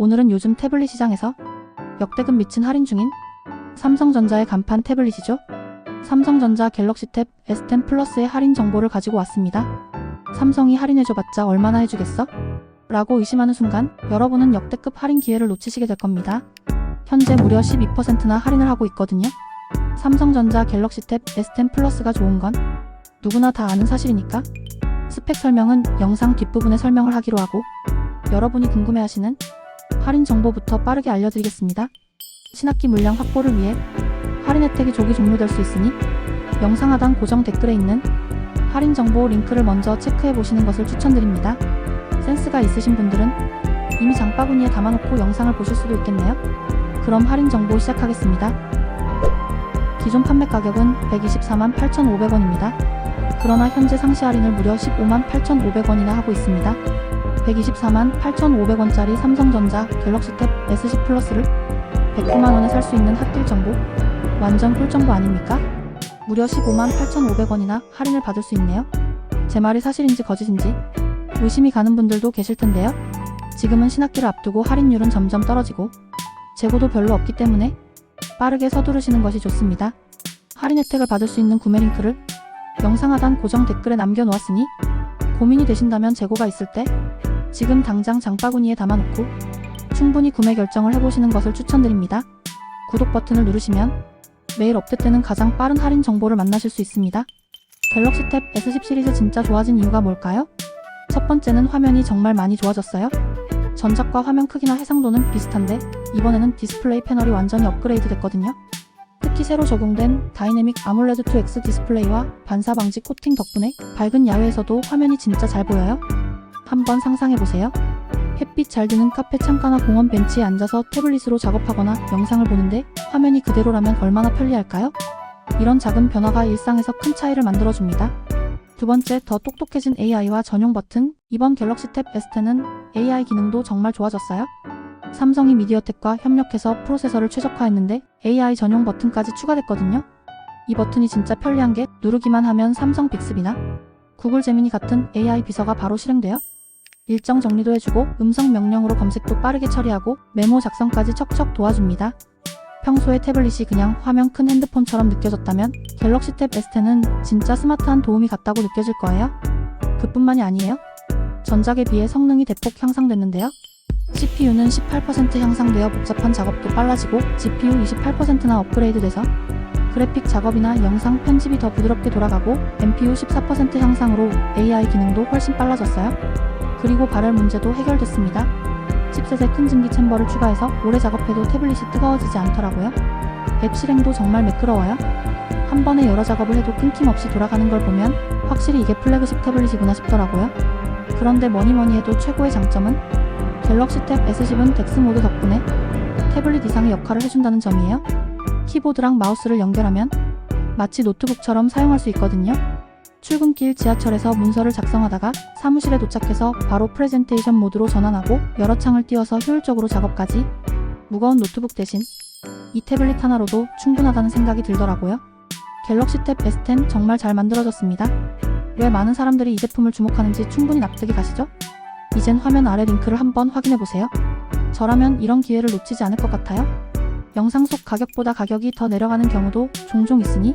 오늘은 요즘 태블릿 시장에서 역대급 미친 할인 중인 삼성전자의 간판 태블릿이죠. 삼성전자 갤럭시 탭 S10 플러스의 할인 정보를 가지고 왔습니다. 삼성이 할인해줘봤자 얼마나 해주겠어? 라고 의심하는 순간 여러분은 역대급 할인 기회를 놓치시게 될 겁니다. 현재 무려 12%나 할인을 하고 있거든요. 삼성전자 갤럭시 탭 S10 플러스가 좋은 건 누구나 다 아는 사실이니까 스펙 설명은 영상 뒷부분에 설명을 하기로 하고 여러분이 궁금해하시는 할인 정보부터 빠르게 알려드리겠습니다. 신학기 물량 확보를 위해 할인 혜택이 조기 종료될 수 있으니 영상 하단 고정 댓글에 있는 할인 정보 링크를 먼저 체크해 보시는 것을 추천드립니다. 센스가 있으신 분들은 이미 장바구니에 담아놓고 영상을 보실 수도 있겠네요. 그럼 할인 정보 시작하겠습니다. 기존 판매 가격은 124만 8,500원입니다. 그러나 현재 상시 할인을 무려 15만 8,500원이나 하고 있습니다. 124만 8,500원짜리 삼성전자 갤럭시 탭 S10 플러스를 109만 원에 살 수 있는 핫딜 정보? 완전 꿀 정보 아닙니까? 무려 15만 8,500원이나 할인을 받을 수 있네요. 제 말이 사실인지 거짓인지 의심이 가는 분들도 계실 텐데요. 지금은 신학기를 앞두고 할인율은 점점 떨어지고 재고도 별로 없기 때문에 빠르게 서두르시는 것이 좋습니다. 할인 혜택을 받을 수 있는 구매 링크를 영상 하단 고정 댓글에 남겨놓았으니 고민이 되신다면 재고가 있을 때 지금 당장 장바구니에 담아놓고 충분히 구매 결정을 해보시는 것을 추천드립니다. 구독 버튼을 누르시면 매일 업데이트되는 가장 빠른 할인 정보를 만나실 수 있습니다. 갤럭시 탭 S10 시리즈 진짜 좋아진 이유가 뭘까요? 첫 번째는 화면이 정말 많이 좋아졌어요. 전작과 화면 크기나 해상도는 비슷한데 이번에는 디스플레이 패널이 완전히 업그레이드 됐거든요. 특히 새로 적용된 다이내믹 아몰레드 2X 디스플레이와 반사 방지 코팅 덕분에 밝은 야외에서도 화면이 진짜 잘 보여요. 한번 상상해보세요. 햇빛 잘 드는 카페 창가나 공원 벤치에 앉아서 태블릿으로 작업하거나 영상을 보는데 화면이 그대로라면 얼마나 편리할까요? 이런 작은 변화가 일상에서 큰 차이를 만들어줍니다. 두 번째, 더 똑똑해진 AI와 전용 버튼. 이번 갤럭시 탭 S10은 AI 기능도 정말 좋아졌어요. 삼성이 미디어텍과 협력해서 프로세서를 최적화했는데 AI 전용 버튼까지 추가됐거든요. 이 버튼이 진짜 편리한 게 누르기만 하면 삼성 빅스비나 구글 제미니 같은 AI 비서가 바로 실행돼요. 일정 정리도 해주고 음성 명령으로 검색도 빠르게 처리하고 메모 작성까지 척척 도와줍니다. 평소에 태블릿이 그냥 화면 큰 핸드폰처럼 느껴졌다면 갤럭시 탭 S10은 진짜 스마트한 도움이 같다고 느껴질 거예요. 그뿐만이 아니에요. 전작에 비해 성능이 대폭 향상됐는데요. CPU는 18% 향상되어 복잡한 작업도 빨라지고 GPU 28%나 업그레이드돼서 그래픽 작업이나 영상 편집이 더 부드럽게 돌아가고 NPU 14% 향상으로 AI 기능도 훨씬 빨라졌어요. 그리고 발열 문제도 해결됐습니다. 칩셋에 큰 증기 챔버를 추가해서 오래 작업해도 태블릿이 뜨거워지지 않더라고요. 앱 실행도 정말 매끄러워요. 한 번에 여러 작업을 해도 끊김없이 돌아가는 걸 보면 확실히 이게 플래그십 태블릿이구나 싶더라고요. 그런데 뭐니 뭐니 해도 최고의 장점은 갤럭시 탭 S10은 덱스 모드 덕분에 태블릿 이상의 역할을 해준다는 점이에요. 키보드랑 마우스를 연결하면 마치 노트북처럼 사용할 수 있거든요. 출근길 지하철에서 문서를 작성하다가 사무실에 도착해서 바로 프레젠테이션 모드로 전환하고 여러 창을 띄워서 효율적으로 작업까지 무거운 노트북 대신 이 태블릿 하나로도 충분하다는 생각이 들더라고요. 갤럭시 탭 S10 정말 잘 만들어졌습니다. 왜 많은 사람들이 이 제품을 주목하는지 충분히 납득이 가시죠? 이젠 화면 아래 링크를 한번 확인해 보세요. 저라면 이런 기회를 놓치지 않을 것 같아요. 영상 속 가격보다 가격이 더 내려가는 경우도 종종 있으니